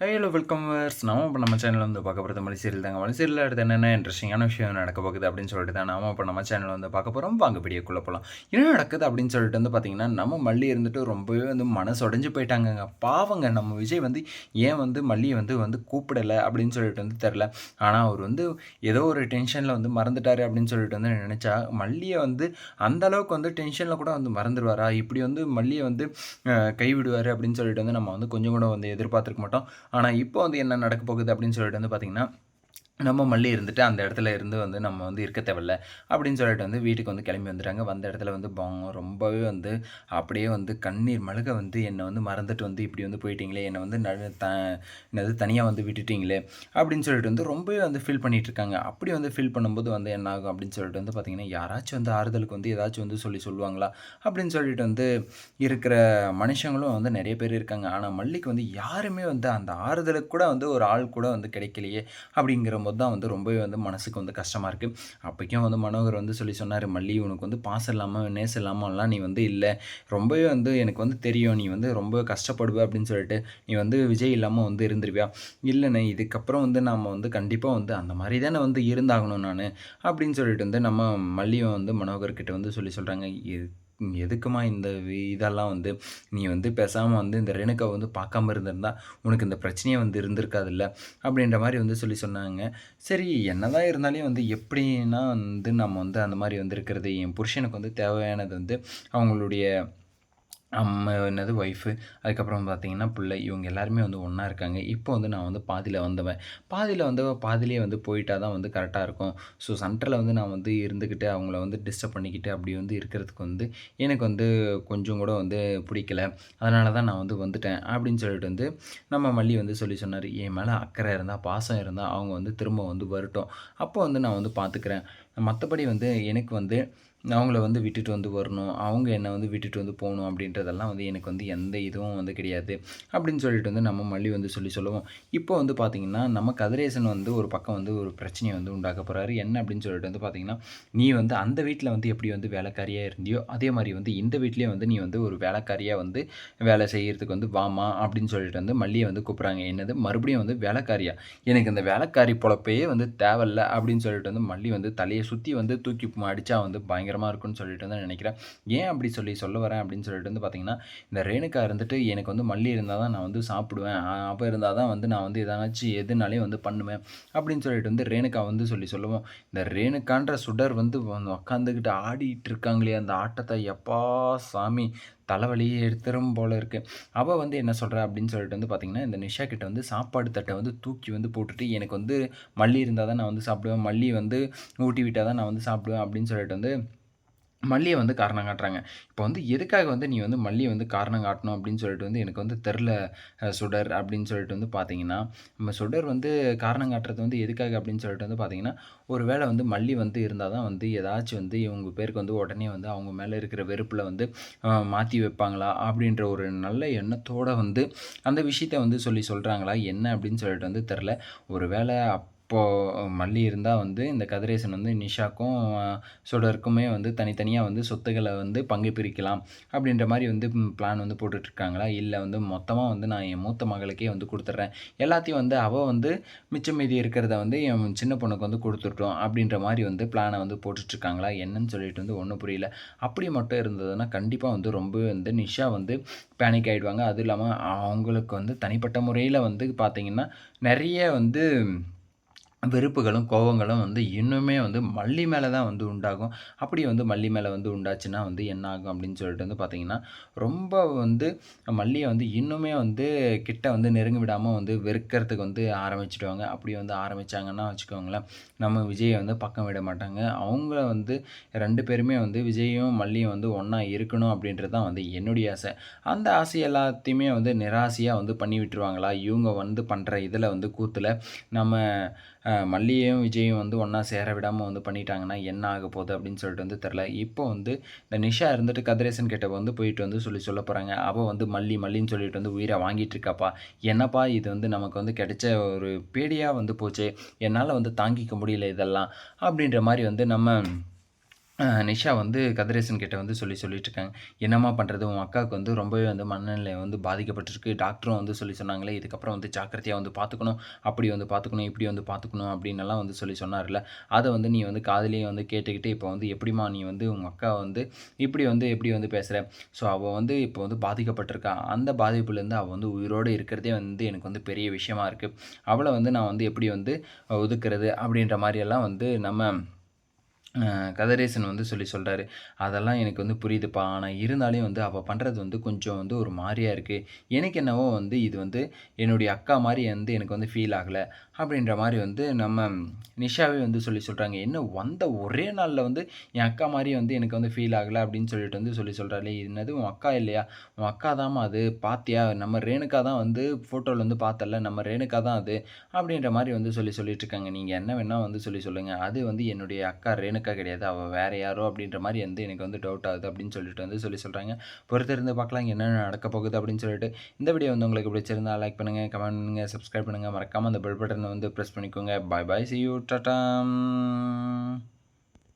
Hello welcome verse நம்ம இப்போ நம்ம சேனல் வந்து பார்க்க போகிறது மலை சீரியல் தாங்க. மலை சீரியல் அடுத்து என்னென்ன இன்ட்ரெஸ்டிங்கான விஷயம் நடக்க போகுது அப்படின்னு சொல்லிட்டு தான் நாம இப்போ நம்ம சேனல் வந்து பார்க்க போகிறோம் வாங்க வீடியோக்குள்ளே போகலாம் என்ன நடக்குது அப்படின்னு சொல்லிட்டு வந்து பார்த்தீங்கன்னா நம்ம மல்லி இருந்துட்டு ரொம்பவே வந்து மனசு உடஞ்சு போயிட்டாங்கங்க. பாவங்க நம்ம விஜய் வந்து ஏன் வந்து மல்லியை வந்து வந்து கூப்பிடலை அப்படின்னு சொல்லிட்டு வந்து தெரில ஆனால் அவர் வந்து ஏதோ ஒரு டென்ஷனில் வந்து மறந்துட்டார் அப்படின்னு சொல்லிட்டு வந்து நினச்சா மல்லியை வந்து அந்த அளவுக்கு வந்து டென்ஷனில் கூட வந்து மறந்துடுவாரா இப்படி வந்து மல்லியை வந்து கைவிடுவார் அப்படின்னு சொல்லிட்டு வந்து நம்ம வந்து கொஞ்சம் கூட வந்து எதிர்பார்த்துருக்க மாட்டோம். ஆனால் இப்போ வந்து என்ன நடக்க போகுது அப்படின்னு சொல்லிட்டு வந்து பார்த்திங்கன்னா நம்ம மல்லி இருந்துட்டு அந்த இடத்துல இருந்து வந்து நம்ம வந்து இருக்க தேவையில்ல அப்படின்னு சொல்லிட்டு வந்து வீட்டுக்கு வந்து கிளம்பி வந்துட்டாங்க. வந்த இடத்துல வந்து ரொம்பவே வந்து அப்படியே வந்து கண்ணீர் மழுக வந்து என்னை வந்து மறந்துட்டு வந்து இப்படி வந்து போயிட்டீங்களே என்னை வந்து நடு த என்னது தனியாக வந்து விட்டுட்டீங்களே அப்படின்னு சொல்லிட்டு வந்து ரொம்பவே வந்து ஃபீல் பண்ணிட்டு இருக்காங்க. அப்படி வந்து ஃபீல் பண்ணும்போது வந்து என்ன ஆகும் அப்படின்னு சொல்லிட்டு வந்து பார்த்திங்கன்னா யாராச்சும் வந்து ஆறுதலுக்கு வந்து ஏதாச்சும் வந்து சொல்லி சொல்லுவாங்களா அப்படின்னு சொல்லிட்டு வந்து இருக்கிற மனுஷங்களும் வந்து நிறைய பேர் இருக்காங்க. ஆனால் மல்லிக்கு வந்து யாருமே வந்து அந்த ஆறுதலுக்கு கூட வந்து ஒரு ஆள் கூட வந்து கிடைக்கலையே அப்படிங்கிற போது தான் வந்து ரொம்பவே வந்து மனசுக்கு வந்து கஷ்டமாக இருக்குது அப்போக்கும் வந்து மனோகர் வந்து சொல்லி சொன்னார் மல்லி உனக்கு வந்து பாஸ் இல்லாமல் நேசம் இல்லாமல்லாம் நீ வந்து இல்லை. ரொம்பவே வந்து எனக்கு வந்து தெரியும் நீ வந்து ரொம்ப கஷ்டப்படுவ அப்படின்னு சொல்லிட்டு நீ வந்து விஜய் இல்லாமல் வந்து இருந்துருவியா இல்லைண்ணே இதுக்கப்புறம் வந்து நாம் வந்து கண்டிப்பாக வந்து அந்த மாதிரி தானே வந்து இருந்தாகணும் நான் அப்படின்னு சொல்லிட்டு வந்து நம்ம மல்லியும் வந்து மனோகர்கிட்ட வந்து சொல்லி சொல்கிறாங்க எதுக்குமா இந்த வி- இதெல்லாம் வந்து நீ வந்து பேசாமல் வந்து இந்த ரேணுகாவை வந்து பார்க்காம இருந்திருந்தா உனக்கு இந்த பிரச்சனையே வந்து இருந்திருக்காதுல்ல? அப்படின்ற மாதிரி வந்து சொல்லி சொன்னாங்க. சரி என்னதான் இருந்தாலும் வந்து எப்படின்னா வந்து நம்ம வந்து அந்த மாதிரி வந்து இருக்கிறது என் புருஷனுக்கு வந்து தேவையானது வந்து அவங்களுடைய அம்மா என்னது ஒய்ஃபு அதுக்கப்புறம் பார்த்தீங்கன்னா பிள்ளை இவங்க எல்லாருமே வந்து ஒன்றா இருக்காங்க. இப்போ வந்து நான் வந்து பாதியில் வந்தவன். பாதியில் வந்து பாதிலே வந்து போயிட்டா தான் வந்து கரெக்டாக இருக்கும். ஸோ சென்டரில் வந்து நான் வந்து இருந்துக்கிட்டு அவங்கள வந்து டிஸ்டர்ப் பண்ணிக்கிட்டு அப்படி வந்து இருக்கிறதுக்கு வந்து எனக்கு வந்து கொஞ்சம் கூட வந்து பிடிக்கல. அதனால தான் நான் வந்து வந்துட்டேன். அப்படின்னு சொல்லிட்டு வந்து நம்ம மல்லி வந்து சொல்லி சொன்னார். என் மேலே அக்கறை இருந்தால் பாசம் இருந்தால் அவங்க வந்து திரும்ப வந்து வரட்டும். அப்போ வந்து நான் வந்து பார்த்துக்கிறேன் மற்றபடி வந்து எனக்கு வந்து அவங்கள வந்து விட்டுட்டு வந்து வரணும். அவங்க என்னை வந்து விட்டுட்டு வந்து போகணும் அப்படின்றதெல்லாம் வந்து எனக்கு வந்து எந்த இதுவும் வந்து கிடையாது. அப்படின்னு சொல்லிட்டு வந்து நம்ம மல்லி வந்து சொல்லி சொல்லுவோம். இப்போ வந்து பார்த்திங்கன்னா நம்ம கதிரேசன் வந்து ஒரு பக்கம் வந்து ஒரு பிரச்சனையை வந்து உண்டாக்க போகிறாரு என்ன அப்படின்னு சொல்லிட்டு வந்து பார்த்திங்கன்னா நீ வந்து அந்த வீட்டில் வந்து எப்படி வந்து வேலைக்காரியாக இருந்தியோ அதே மாதிரி வந்து இந்த வீட்லேயே வந்து நீ வந்து ஒரு வேலைக்காரியாக வந்து வேலை செய்கிறதுக்கு வந்து வாமா அப்படின்னு சொல்லிட்டு வந்து மல்லியை வந்து கூப்பிட்றாங்க. என்னது? மறுபடியும் வந்து வேலைக்காரியா? எனக்கு இந்த வேலைக்காரி பொழப்பையே வந்து தேவையில்ல அப்படின்னு சொல்லிட்டு வந்து மல்லி வந்து தலையை சுற்றி வந்து தூக்கி அடித்தா வந்து பயங்கரமாக இருக்கும்னு சொல்லிட்டு வந்து நினைக்கிறேன். ஏன் அப்படி சொல்லி சொல்ல வரேன் அப்படின்னு சொல்லிட்டு வந்து பார்த்தீங்கன்னா இந்த ரேணுகா இருந்துட்டு எனக்கு வந்து மல்லி இருந்தால் தான் நான் வந்து சாப்பிடுவேன். அப்போ இருந்தால் தான் வந்து நான் வந்து எதனாச்சும் எதுனாலையும் வந்து பண்ணுவேன் அப்படின்னு சொல்லிட்டு வந்து ரேணுகா வந்து சொல்லி சொல்லுவோம். இந்த ரேணுக்கான்ற சுடர் வந்து உட்காந்துக்கிட்டு ஆடிட்டு இருக்காங்களே அந்த ஆட்டத்தை. எப்பா சாமி தலைவலியே எடுத்துரும் போல இருக்குது அவள் வந்து என்ன சொல்கிறா அப்படின்னு சொல்லிட்டு வந்து பார்த்திங்கன்னா இந்த நிஷா கிட்ட வந்து சாப்பாடு தட்டை வந்து தூக்கி வந்து போட்டுட்டு எனக்கு வந்து மல்லி இருந்தால் தான் நான் வந்து சாப்பிடுவேன். மல்லி வந்து ஊட்டி விட்டால் தான் நான் வந்து சாப்பிடுவேன் அப்படின்னு சொல்லிட்டு வந்து மல்லியை வந்து காரணம் காட்டுறாங்க. இப்போ வந்து எதுக்காக வந்து நீ வந்து மல்லியை வந்து காரணம் காட்டணும் அப்படின்னு சொல்லிட்டு வந்து எனக்கு வந்து தெரில சுடர் அப்படின்னு சொல்லிட்டு வந்து பார்த்தீங்கன்னா நம்ம சுடர் வந்து காரணம் காட்டுறது வந்து எதுக்காக அப்படின்னு சொல்லிட்டு வந்து பார்த்தீங்கன்னா ஒரு வேளை வந்து மல்லி வந்து இருந்தால் தான் வந்து ஏதாச்சும் வந்து இவங்க பேருக்கு வந்து உடனே வந்து அவங்க மேலே இருக்கிற வெறுப்பில் வந்து மாற்றி வைப்பாங்களா அப்படின்ற ஒரு நல்ல எண்ணத்தோடு வந்து அந்த விஷயத்தை வந்து சொல்லி சொல்கிறாங்களா என்ன அப்படின்னு சொல்லிட்டு வந்து தெரில. ஒரு வேளை இப்போது மல்லி இருந்தால் வந்து இந்த கதிரேசன் வந்து நிஷாக்கும் சுடருக்குமே வந்து தனித்தனியாக வந்து சொத்துக்களை வந்து பங்கு பிரிக்கலாம் அப்படின்ற மாதிரி வந்து பிளான் வந்து போட்டுட்ருக்காங்களா? இல்லை வந்து மொத்தமாக வந்து நான் என் மூத்த மகளுக்கே வந்து கொடுத்துட்றேன். எல்லாத்தையும் வந்து அவள் வந்து மிச்சம் மீதி இருக்கிறத வந்து என் சின்ன பொண்ணுக்கு வந்து கொடுத்துட்டோம் அப்படின்ற மாதிரி வந்து பிளானை வந்து போட்டுட்ருக்காங்களா? என்னன்னு சொல்லிட்டு வந்து ஒன்றும் புரியல. அப்படி மட்டும் இருந்ததுன்னா கண்டிப்பாக வந்து ரொம்ப வந்து நிஷா வந்து பேனிக் ஆகிடுவாங்க அதுவும் இல்லாமல் அவங்களுக்கு வந்து தனிப்பட்ட முறையில் வந்து பார்த்திங்கன்னா நிறைய வந்து வெறுப்புகளும் கோவங்களும் வந்து இன்னுமே வந்து மல்லி மேலே தான் வந்து உண்டாகும். அப்படி வந்து மல்லி மேலே வந்து உண்டாச்சுன்னா வந்து என்ன ஆகும் அப்படின்னு சொல்லிட்டு வந்து பார்த்தீங்கன்னா ரொம்ப வந்து மல்லியை வந்து இன்னுமே வந்து கிட்ட வந்து நெருங்கி விடாமல் வந்து வெறுக்கிறதுக்கு வந்து ஆரம்பிச்சிடுவாங்க. அப்படி வந்து ஆரம்பித்தாங்கன்னா வச்சுக்கோங்களேன் நம்ம விஜயை வந்து பக்கம் விட மாட்டாங்க. அவங்கள வந்து ரெண்டு பேருமே வந்து விஜயும் மல்லியும் வந்து ஒன்றா இருக்கணும் அப்படின்றது தான் வந்து என்னுடைய ஆசை. அந்த ஆசை எல்லாத்தையுமே வந்து நிராசையாக வந்து பண்ணி விட்டுருவாங்களா? இவங்க வந்து பண்ணுற இதில் வந்து கூத்தில் நம்ம மல்லியையும் விஜயும் வந்து ஒன்றா சேர விடாமல் வந்து பண்ணிட்டாங்கன்னா என்ன ஆக போகுது அப்படின்னு சொல்லிட்டு வந்து தெரில இப்போ வந்து இந்த நிஷா இருந்துட்டு கதிரேசன் கிட்ட வந்து போயிட்டு வந்து சொல்லி சொல்ல போகிறாங்க அவள் வந்து மல்லி மல்லின்னு சொல்லிட்டு வந்து உயிரை வாங்கிட்டு இருக்காப்பா. என்னப்பா இது வந்து நமக்கு வந்து கிடைச்ச ஒரு பேடியாக வந்து போச்சு. என்னால் வந்து தாங்கிக்க முடியல இதெல்லாம். அப்படின்ற மாதிரி வந்து நம்ம நிஷா வந்து கதிரேசன் கிட்ட வந்து சொல்லி சொல்லிட்டு இருக்காங்க. "என்னம்மா பண்ணுறது உன் அக்காவுக்கு வந்து ரொம்பவே வந்து மனநிலை வந்து பாதிக்கப்பட்டிருக்கு. டாக்டரும் வந்து சொல்லி சொன்னாங்களே, இதுக்கப்புறம் வந்து ஜாக்கிரதையாக வந்து பார்த்துக்கணும். அப்படி வந்து பார்த்துக்கணும், இப்படி வந்து பார்த்துக்கணும்." அப்படின்னெல்லாம் வந்து சொல்லி சொன்னார்ல. அதை வந்து நீ வந்து காதலியே வந்து கேட்டுக்கிட்டு, இப்போ வந்து எப்படிம்மா நீ வந்து உங்கள் அக்கா வந்து இப்படி வந்து எப்படி வந்து பேசுகிற ஸோ அவள் வந்து இப்போ வந்து பாதிக்கப்பட்டிருக்கா. அந்த பாதிப்புலேருந்து அவள் வந்து உயிரோட இருக்கிறதே வந்து எனக்கு வந்து பெரிய விஷயமா இருக்குது அவளை வந்து நான் வந்து எப்படி வந்து ஒதுக்குறது? அப்படின்ற மாதிரியெல்லாம் வந்து நம்ம கதிரேசன் வந்து சொல்லி சொல்கிறாரு அதெல்லாம் எனக்கு வந்து புரியுதுப்பா. ஆனால் இருந்தாலும் வந்து அவள் பண்ணுறது வந்து கொஞ்சம் வந்து ஒரு மாதிரியாக இருக்குது எனக்கு என்னவோ வந்து இது வந்து என்னுடைய அக்கா மாதிரி வந்து எனக்கு வந்து ஃபீல் ஆகலை அப்படின்ற மாதிரி வந்து நம்ம நிஷாவே வந்து சொல்லி சொல்கிறாங்க என்ன வந்த ஒரே நாளில் வந்து என் அக்கா மாதிரி வந்து எனக்கு வந்து ஃபீல் ஆகலை அப்படின்னு சொல்லிட்டு வந்து சொல்லி சொல்கிறாளே என்னது உன் அக்கா இல்லையா? உன் அக்கா தாம்மா அது. பாத்தியா? நம்ம ரேணுகா தான் வந்து ஃபோட்டோவில் வந்து பார்த்தல நம்ம ரேணுகா தான் அது. அப்படின்ற மாதிரி வந்து சொல்லி சொல்லிட்டு இருக்காங்க. நீங்கள் என்ன வேணால் வந்து சொல்லி சொல்லுங்கள் அது வந்து என்னுடைய அக்கா அனுஷ்கா கிடையாது. அவள் வேறு யாரோ அப்படின்ற மாதிரி வந்து எனக்கு வந்து டவுட் ஆகுது அப்படின்னு சொல்லிட்டு வந்து சொல்லி சொல்கிறாங்க பொறுத்திருந்து பார்க்கலாம் என்ன நடக்க போகுது அப்படின்னு சொல்லிட்டு. இந்த வீடியோ வந்து உங்களுக்கு பிடிச்சிருந்தா லைக் பண்ணுங்க, கமெண்ட் பண்ணுங்கள் சப்ஸ்கிரைப் பண்ணுங்கள் மறக்காமல் அந்த பெல் பட்டனை வந்து ப்ரெஸ் பண்ணிக்கோங்க. Bye bye. See you. Tata